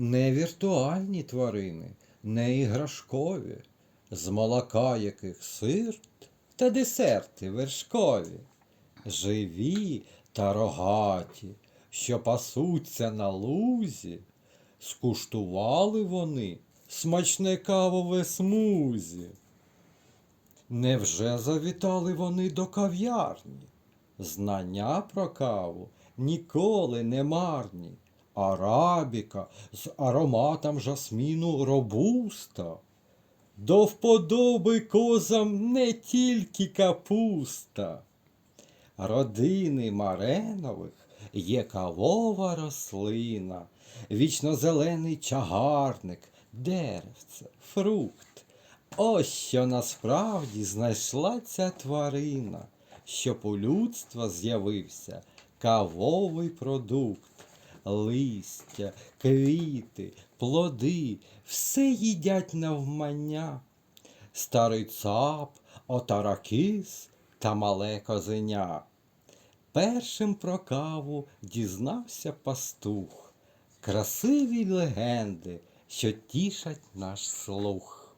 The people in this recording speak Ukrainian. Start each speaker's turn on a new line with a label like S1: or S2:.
S1: не віртуальні тварини, не іграшкові, з молока яких сир та десерти вершкові, живі та рогаті, що пасуться на лузі, скуштували вони смачне кавове смузі. Невже завітали вони до кав'ярні? Знання про каву ніколи не марні. Арабіка з ароматом жасміну робуста. До вподоби козам не тільки капуста. Родини Маренових є кавова рослина, вічнозелений чагарник, деревце, фрукт. Ось що насправді знайшла ця тварина, щоб у людства з'явився кавовий продукт. Листя, квіти, плоди, все їдять навмання. Старий цап, отаракис та мале козеня. Першим про каву дізнався пастух. Красиві легенди, що тішать наш слух.